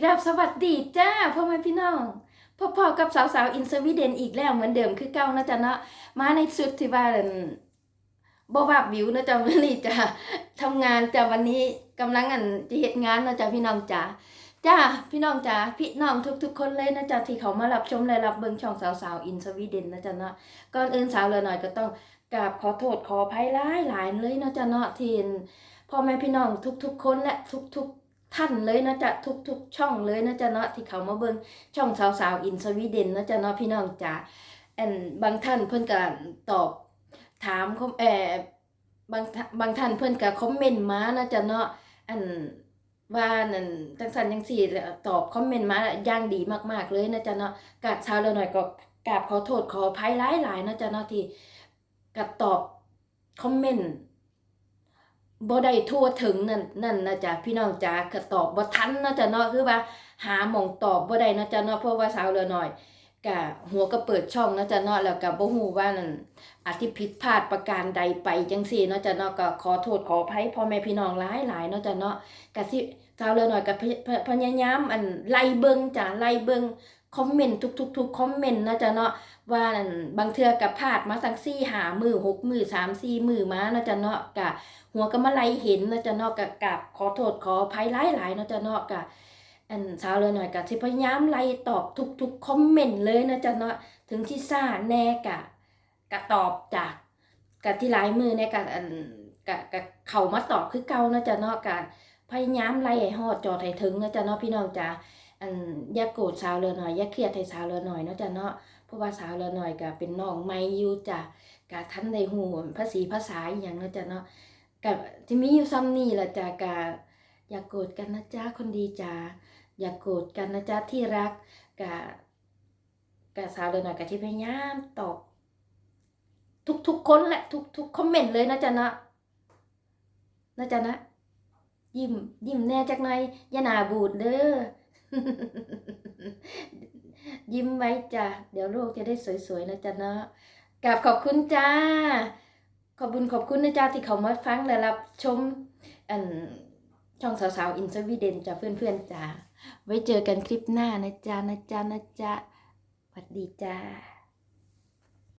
กราบสวัสดีจ้าพ่อแม่พี่น้องพ่อๆกับสาวๆอินสวีเดนอีกแล้วเหมือนเดิมคือเก่านะจ๊ะเนาะมาในสุดที่ว่าอั่นบ่วบวิวนะจ๊ะวันนี้จ้ะทำงานจ้ะวันนี้กำลังอันจะเฮ็ดงานนะจ๊ะพี่น้องจ้าจ้าพี่น้องจ้าพี่น้องทุกๆคนเลยนะจ๊ะที่เขามารับชมและรับเบิ่งช่องสาวๆอินสวีเดนนะจ๊ะเนาะก่อนอื่นสาวเลยหน่อยก็ต้องกราบขอโทษขออภัยหลายหลายๆเลยนะจ๊ะเนาะที่พ่อแม่พี่น้องทุกๆคนและทุกๆ ท่านเลยนะจ๊ะทุกๆ ช่องเลยนะจ๊ะเนาะที่เขามาเบิ่งช่องสาวสาวอินสวีเดนนะจ๊ะเนาะพี่น้องจ๋าอันบางท่านเพิ่อนก็ตอบถามคอมเออบางบางท่านเพิ่อนก็คอมเมนต์มานะจ๊ะเนาะอันว่านั่นจังสันจังสี่ตอบคอมเมนต์มาอย่างดีมากๆเลยนะจ๊ะเนาะกาดชาวเราหน่อยก็กราบขอโทษขออภัยหลายๆนะจ๊ะเนาะที่กัดตอบคอมเมนต์ บ่ได้ทั่วถึงนั่นนั่นนะจ๊ะพี่น้องจ๋าก็ตอบบ่ทันนะจ๊ะเนาะคือว่า หาหม่องตอบบ่ได้นะจ๊ะเนาะเพราะว่าสาวเหลือน้อยกะหัวก็เปิดช่องนะจ๊ะเนาะแล้วก็บ่ฮู้ว่านั่นอาจสิผิดพลาดประการใดไปจังซี่เนาะจ๊ะเนาะก็ขอโทษขออภัยพ่อแม่พี่น้องหลายๆเนาะจ๊ะเนาะก็สิสาวเหลือน้อยก็พยพพยายามอันไล่เบิ่งจ้ะไล่เบิ่งคอมเมนต์ทุกๆๆคอมเมนต์นะจ๊ะเนาะ ว่าบางเทือก็พาดมาตั้ง4 5มื้อ6มื้อ3 4มื้อมานะจะเนาะก็หัวก็มาไล่เห็นนะจะเนาะกะกับขอโทษขอภัยหลายหลายเนาะจะเนาะกะอันสาวเลยหน่อยกะสิพยายามไล่ตอบทุกๆคอมเมนต์เลยนะจะเนาะถึงที่ซ่าแน่กะกะตอบจ้ะกะที่หลายมือเนี่ยกะอันกะกะเข้ามาตอบคือเก่านะจะเนาะกะพยายามไล่ให้ฮอดจอดให้ถึงนะจะเนาะพี่น้องจ๋าอันอย่าโกรธสาวเลยหน่อยอย่าเครียดให้สาวเลยหน่อยเนาะจะเนาะ เพราะว่าสาวเลยหน่อยกะเป็นน้องใหม่อยู่จ้ะกะทันได้ฮู้ภาษีภาษาอหย่างเนาะจ๊ะเนาะกับที่มีอยู่ซ้ำนี่ละจ้ากาอย่ากโกรธกันนะจ้าคนดีจ้าอย่ากโกรธกันนะจ้าที่รักกะกะสาวเลยหน่อยกะที่พยายามตอบทุกๆคนแหละทุกๆคอมเมนต์เลยนะจ๊ะนะนะจ๊ะนะยิ้มยิ้มแน่จักหน่อยอย่าหนาบูดเด้อ ยิ้มไว้จ้ะ เดี๋ยวลูกจะได้สวยๆนะจ๊ะนะกราบขอบคุณจ้า ขอบคุณขอบคุณนะจ๊ะที่เขามาฟังและรับชมอันช่องสาวๆอินสวีเดนจ้ะเพื่อนๆจ้าไว้เจอกันคลิปหน้านะจ๊ะนะจ๊ะนะจ๊ะสวัสดีจ้า